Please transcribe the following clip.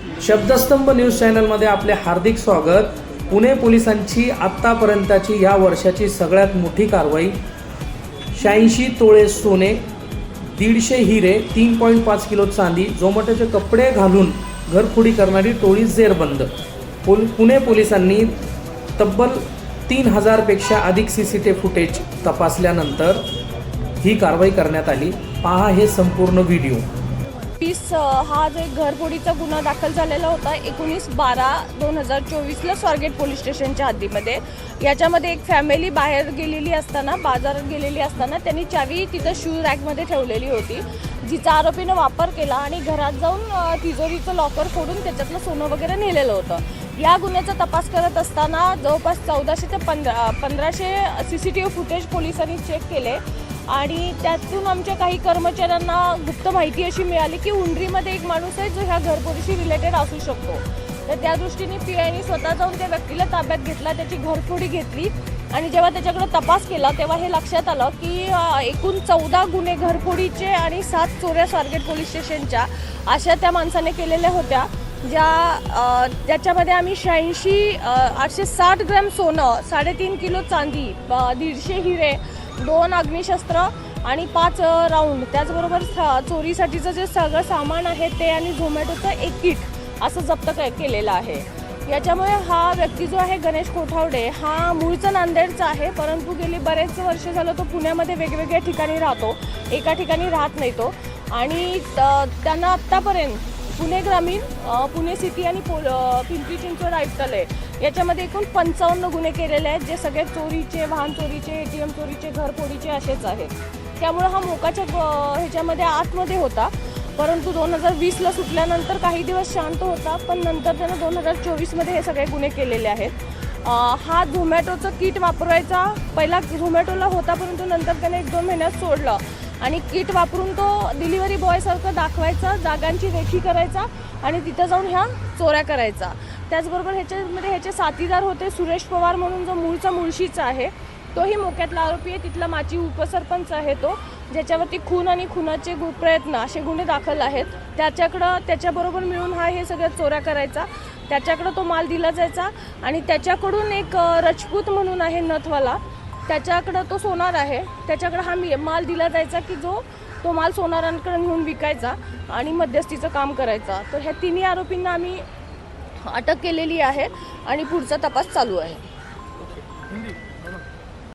शब्दस्तंभ news चॅनलमध्ये आपले हार्दिक स्वागत. पुणे पोलिसांची आत्तापर्यंतची या वर्षाची सगळ्यात मोठी कारवाई. शहाऐंशी तोळे सोने दीडशे हिरे तीन पॉईंट पाच किलो चांदी जोमॅटोचे कपडे घालून घरफोडी करणारी टोळी जेरबंद. पोल पुणे पोलिसांनी तब्बल तीन हजारपेक्षा अधिक सी सी टी फुटेज तपासल्यानंतर ही कारवाई करण्यात आली. पहा हे संपूर्ण व्हिडिओ. पीस हा जो एक घरफोडीचा गुन्हा दाखल झालेला होता एकोणीस बारा दोन हजार चोवीसला स्वारगेट पोलीस स्टेशनच्या हद्दीमध्ये. याच्यामध्ये एक फॅमिली बाहेर गेलेली असताना बाजारात गेलेली असताना त्यांनी चावी तिथं शू रॅकमध्ये ठेवलेली होती. जिचा आरोपीनं वापर केला आणि घरात जाऊन तिजोरीचं लॉकर फोडून त्याच्यातलं सोनं वगैरे नेलेलं होतं. या गुन्ह्याचा तपास करत असताना जवळपास चौदाशे ते पंधरा पंधराशे C C T V footage पोलिसांनी चेक केले. आणि त्यातून आमच्या काही कर्मचाऱ्यांना गुप्त माहिती अशी मिळाली की उंडरीमध्ये एक माणूस आहे जो ह्या घरपोडीशी रिलेटेड असू शकतो. तर त्या दृष्टीने पी आयने स्वतः जाऊन त्या व्यक्तीला ताब्यात घेतला त्याची घरफोडी घेतली आणि जेव्हा त्याच्याकडे तपास केला तेव्हा हे लक्षात आलं की एकूण चौदा गुन्हे घरफोडीचे आणि सात चोऱ्या स्वारगेट पोलीस स्टेशनच्या अशा त्या माणसाने केलेल्या होत्या ज्या ज्याच्यामध्ये त्याच्यामध्ये आम्ही शहाऐंशी आठशे साठ ग्रॅम सोनं साडेतीन किलो चांदी दीडशे हिरे दोन अग्निशस्त्र आणि पाच राऊंड. त्याचबरोबर स- चोरीसाठीचं जे सगळं सामान आहे ते आणि झोमॅटोचं एक किट असं जप्त केलेलं आहे. याच्यामुळे हा व्यक्ती जो आहे गणेश कोठावडे हा मूळचा नांदेडचा आहे परंतु गेली बरेच वर्ष झालं तो पुण्यामध्ये वेगवेगळ्या ठिकाणी राहतो. एका ठिकाणी राहत नाही तो. आणि त्यांना आत्तापर्यंत पुणे ग्रामीण पुणे सिटी आणि पोल पिंपरी चिंचवड आयुक्तालय याच्यामध्ये एकूण पंचावन्न गुन्हे केलेले आहेत जे सगळे चोरीचे वाहन चोरीचे ए टी एम चोरीचे घरफोडीचे असेच आहेत. त्यामुळं हा मोकाच्या ह्याच्यामध्ये आतमध्ये होता. परंतु दोन हजार वीसला सुटल्यानंतर काही दिवस शांत होता पण नंतर त्यानं दोन हजार चोवीसमध्ये हे सगळे गुन्हे केलेले आहेत. हा झोमॅटोचं किट वापरायचा पहिला झोमॅटोला होता परंतु नंतर त्याने एक दोन महिन्यात सोडलं. आणि किट वापरून तो डिलिव्हरी बॉयसारखं दाखवायचा जागांची रेखी करायचा आणि तिथं जाऊन ह्या चोऱ्या करायचा. त्याचबरोबर ह्याच्यामध्ये ह्याचे साथीदार होते सुरेश पवार म्हणून जो मूळचा मुळशीचा आहे तोही मोक्यातला आरोपी आहे. तिथला माची उपसरपंच आहे तो ज्याच्यावरती खून आणि खुनाचे गु प्रयत्न असे गुन्हे दाखल आहेत. त्याच्याकडं त्याच्याबरोबर मिळून हा हे सगळ्या चोऱ्या करायचा. त्याच्याकडं तो माल दिला जायचा आणि त्याच्याकडून एक रजपूत म्हणून आहे नथवाला त्याच्याकडं तो सोनार आहे. त्याच्याकडं हा मी माल दिला जायचा की जो तो माल सोनारांकडे नेऊन विकायचा आणि मध्यस्थीचं काम करायचा. तर ह्या तिन्ही आरोपींना आम्ही अटक केलेली आहे आणि पुढचा तपास चालू आहे.